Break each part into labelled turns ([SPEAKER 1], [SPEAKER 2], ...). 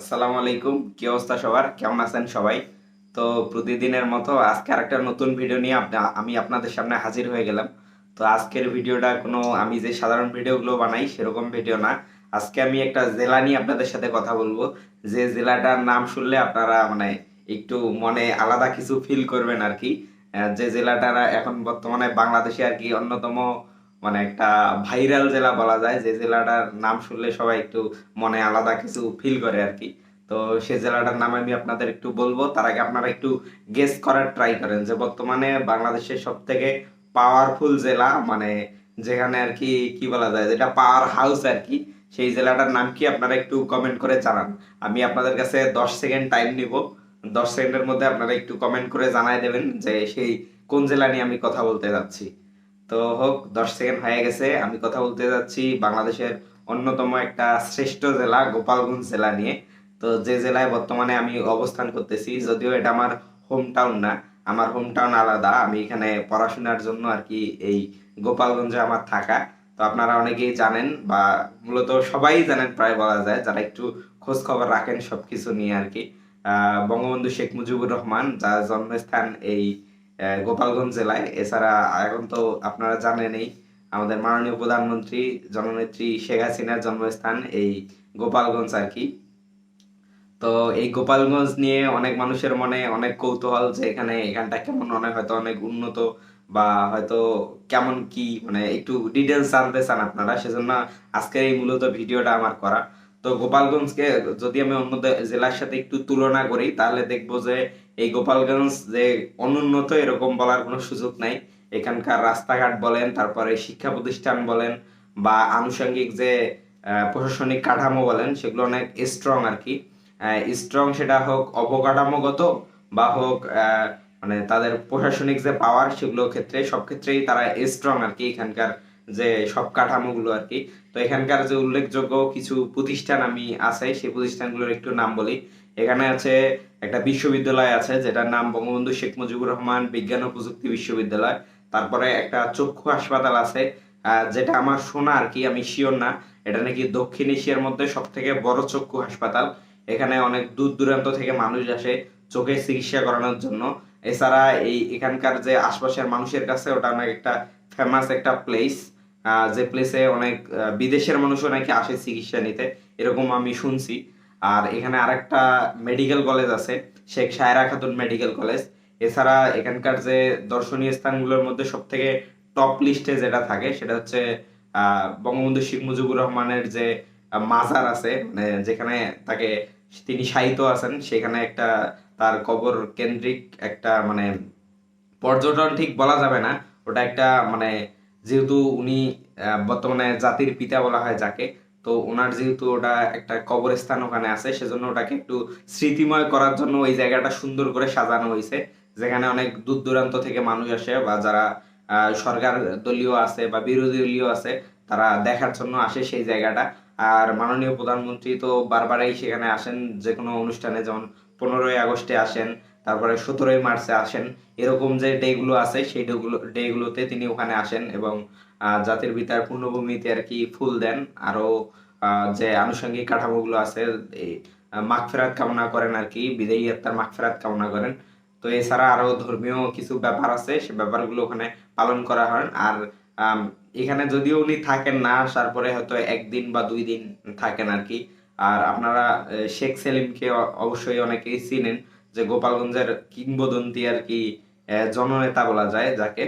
[SPEAKER 1] আসসালামু আলাইকুম কি অবস্থা সবার কেমন আছেন সবাই তো প্রতিদিনের মতো আজকে আরেকটা নতুন ভিডিও নিয়ে আমি আপনাদের সামনে হাজির হয়ে গেলাম তো আজকের ভিডিওটা কোনো আমি যে সাধারণ ভিডিওগুলো বানাই সেরকম ভিডিও না আজকে আমি একটা জেলা নিয়ে আপনাদের সাথে কথা বলবো যে জেলাটার নাম শুনলে আপনারা মানে একটু মনে আলাদা কিছু ফিল করবেন আর কি যে জেলাটারা এখন বর্তমানে বাংলাদেশে আর কি অন্যতম মানে একটা ভাইরাল জেলা বলা যায় যে জেলাটার নাম শুনলে সবাই একটু মনে আলাদা কিছু ফিল করে আর কি তো সে জেলাটার নাম আমি আপনাদের একটু বলবো তার আগে আপনারা একটু গেস করার ট্রাই করেন যে বর্তমানে বাংলাদেশের সব থেকে পাওয়ারফুল জেলা মানে যেখানে আর কি কি বলা যায় যেটা পাওয়ার হাউস আর কি সেই জেলাটার নাম কি আপনারা একটু কমেন্ট করে জানান আমি আপনাদের কাছে দশ সেকেন্ড টাইম নিব দশ সেকেন্ডের মধ্যে আপনারা একটু কমেন্ট করে জানাই দেবেন যে সেই কোন জেলা নিয়ে আমি কথা বলতে যাচ্ছি তো হোক দশ সেকেন্ড হয়ে গেছে আমি কথা বলতে যাচ্ছি বাংলাদেশের অন্যতম একটা শ্রেষ্ঠ জেলা গোপালগঞ্জ জেলা নিয়ে তো যে জেলায় বর্তমানে আমি অবস্থান করতেছি যদিও এটা আমার হোম টাউন না আমার হোম টাউন আলাদা আমি এখানে পড়াশোনার জন্য আর কি এই গোপালগঞ্জে আমার থাকা তো আপনারা অনেকেই জানেন বা মূলত সবাই জানেন প্রায় বলা যায় যারা একটু খোঁজ খবর রাখেন সব কিছু নিয়ে আর কি বঙ্গবন্ধু শেখ মুজিবুর রহমান যার জন্মস্থান এই গোপালগঞ্জ জেলায় এছাড়া এখন তো আপনারা জানেনই আমাদের মাননীয় প্রধানমন্ত্রী জননেত্রী শেখ হাসিনার জন্মস্থান এই গোপালগঞ্জ আর কি তো এই গোপালগঞ্জ নিয়ে অনেক মানুষের মনে অনেক কৌতূহল যে এখানে এখানটা কেমন অনেক মানে হয়তো অনেক উন্নত বা হয়তো কেমন কি মানে একটু ডিটেলস জানতে চান আপনারা সেজন্য আজকের এই মূলত ভিডিওটা আমার করা তো গোপালগঞ্জকে যদি আমি অন্য জেলার সাথে একটু তুলনা করি তাহলে দেখবো যে এই গোপালগঞ্জ যে অনুন্নত এরকম বলার কোনো সুযোগ নাই এখানকার রাস্তাঘাট বলেন তারপরে শিক্ষা প্রতিষ্ঠান বলেন বা আনুষঙ্গিক যে প্রশাসনিক কাঠামো বলেন সেগুলো অনেক স্ট্রং আর কি স্ট্রং সেটা হোক অবকাঠামোগত বা হোক মানে তাদের প্রশাসনিক যে পাওয়ার সেগুলো ক্ষেত্রে সব ক্ষেত্রেই তারা স্ট্রং আর কি এখানকার যে সব কাঠামোগুলো আর কি তো এখানকার যে উল্লেখযোগ্য কিছু প্রতিষ্ঠান আমি আছে সেই প্রতিষ্ঠানগুলোর একটু নাম বলি এখানে আছে একটা বিশ্ববিদ্যালয় আছে যেটার নাম বঙ্গবন্ধু শেখ মুজিবুর রহমান বিজ্ঞান ও প্রযুক্তি বিশ্ববিদ্যালয় তারপরে একটা চক্ষু হাসপাতাল আছে যেটা আমার শোনা আর কি আমি শিওর না এটা নাকি দক্ষিণ এশিয়ার মধ্যে সব থেকে বড় চক্ষু হাসপাতাল এখানে অনেক দূর দূরান্ত থেকে মানুষ আসে চোখের চিকিৎসা করানোর জন্য এছাড়া এই এখানকার যে আশপাশের মানুষের কাছে ওটা অনেক একটা ফেমাস একটা প্লেস যে প্লেসে অনেক বিদেশের মানুষও অনেকে আসে চিকিৎসা নিতে এরকম আমি শুনছি আর এখানে আরেকটা মেডিকেল কলেজ আছে শেখ সায়রা খাতুন মেডিকেল কলেজ এছাড়া এখানকার যে দর্শনীয় স্থানগুলোর মধ্যে সব থেকে টপ লিস্টে যেটা থাকে সেটা হচ্ছে বঙ্গবন্ধু শেখ মুজিবুর রহমানের যে মাজার আছে মানে যেখানে তাকে তিনি সাহিত্য আছেন সেখানে একটা তার কবর কেন্দ্রিক একটা মানে পর্যটন ঠিক বলা যাবে না ওটা একটা মানে যেহেতু উনি বর্তমানে জাতির পিতা বলা হয় যাকে তো ওনার যেহেতু ওটা একটা কবরস্থান ওখানে আছে সেজন্য ওটাকে একটু স্মৃতিময় করার জন্য ওই জায়গাটা সুন্দর করে সাজানো হয়েছে যেখানে অনেক দূর দূরান্ত থেকে মানুষ আসে বা যারা সরকার দলীয় আছে বা বিরোধী দলীয় আছে তারা দেখার জন্য আসে সেই জায়গাটা আর মাননীয় প্রধানমন্ত্রী তো বারবারই সেখানে আসেন যে কোনো অনুষ্ঠানে যেমন পনেরোই আগস্টে আসেন তারপরে সতেরোই মার্চে আসেন এরকম যে ডেগুলো আছে সেই ডেগুলো ডেগুলোতে তিনি ওখানে আসেন এবং জাতির পিতার পূর্ণভূমিতে আর কি ফুল দেন আরও যে আনুষঙ্গিক কাঠামোগুলো আছে মাগফেরাত কামনা করেন আর কি বিদায়ী আত্মার মাগফেরাত কামনা করেন তো এছাড়া আরও ধর্মীয় কিছু ব্যাপার আছে সে ব্যাপারগুলো ওখানে পালন করা হয় আর এখানে যদিও উনি থাকেন না আসার পরে হয়তো একদিন বা দুই দিন থাকেন আর কি আর আপনারা শেখ সেলিমকে অবশ্যই অনেকেই চিনেন যে গোপালগঞ্জের কিংবদন্তি আর কি জননেতা বলা যায় যাকে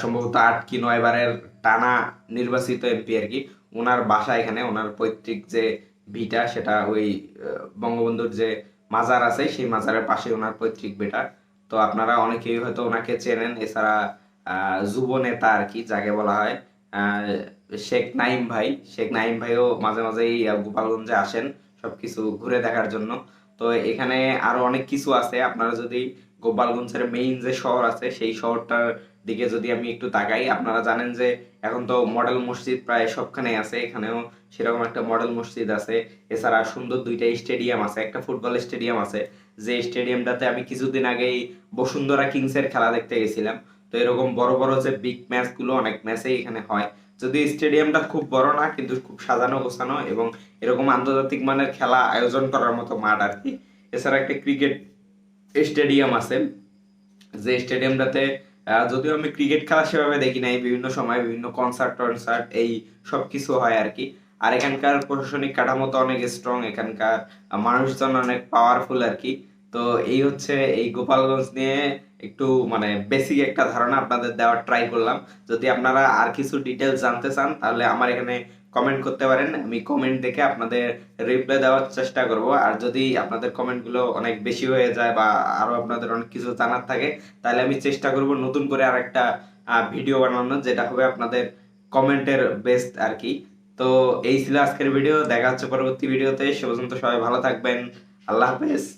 [SPEAKER 1] সম্ভবত আট কি নয় বারের টানা নির্বাচিত এমপি আর কি ওনার বাসা এখানে ওনার পৈতৃক যে ভিটা সেটা ওই বঙ্গবন্ধুর যে মাজার আছে সেই মাজারের পাশে ওনার পৈতৃক ভিটা তো আপনারা অনেকেই হয়তো ওনাকে চেনেন এছাড়া যুব নেতা আর কি যাকে বলা হয় শেখ নাইম ভাই শেখ নাইম ভাইও মাঝে মাঝেই গোপালগঞ্জে আসেন সবকিছু ঘুরে দেখার জন্য তো এখানে আরও অনেক কিছু আছে আপনারা যদি গোপালগঞ্জের মেইন যে শহর আছে সেই শহরটার দিকে যদি আমি একটু তাকাই আপনারা জানেন যে এখন তো মডেল মসজিদ প্রায় সবখানে আছে এখানেও সেরকম একটা মডেল মসজিদ আছে এছাড়া সুন্দর দুইটা স্টেডিয়াম আছে একটা ফুটবল স্টেডিয়াম আছে যে স্টেডিয়ামটাতে আমি কিছুদিন আগেই বসুন্ধরা কিংসের খেলা দেখতে গেছিলাম তো এরকম বড় বড় যে বিগ ম্যাচগুলো অনেক ম্যাচেই এখানে হয় যদি স্টেডিয়ামটা খুব বড় না কিন্তু খুব সাজানো গোছানো এবং এরকম আন্তর্জাতিক মানের খেলা আয়োজন করার মতো মাঠ আর কি এছাড়া একটা ক্রিকেট স্টেডিয়াম আছে যে স্টেডিয়ামটাতে যদিও আমি ক্রিকেট খেলা সেভাবে দেখি নাই বিভিন্ন সময় বিভিন্ন কনসার্ট টনসার্ট এই সব কিছু হয় আর কি আর এখানকার প্রশাসনিক কাঠামো তো অনেক স্ট্রং এখানকার মানুষজন অনেক পাওয়ারফুল আর কি তো এই হচ্ছে এই গোপালগঞ্জ নিয়ে একটু মানে বেসিক একটা ধারণা আপনাদের দেওয়ার ট্রাই করলাম যদি আপনারা আর কিছু ডিটেলস জানতে চান তাহলে আমার এখানে কমেন্ট করতে পারেন আমি কমেন্ট দেখে আপনাদের রিপ্লাই দেওয়ার চেষ্টা করব আর যদি আপনাদের কমেন্টগুলো অনেক বেশি হয়ে যায় বা আরও আপনাদের অনেক কিছু জানার থাকে তাহলে আমি চেষ্টা করব নতুন করে আর একটা ভিডিও বানানোর যেটা হবে আপনাদের কমেন্টের বেস্ট আর কি তো এই ছিল আজকের ভিডিও দেখা হচ্ছে পরবর্তী ভিডিওতে সে পর্যন্ত সবাই ভালো থাকবেন আল্লাহ হাফেজ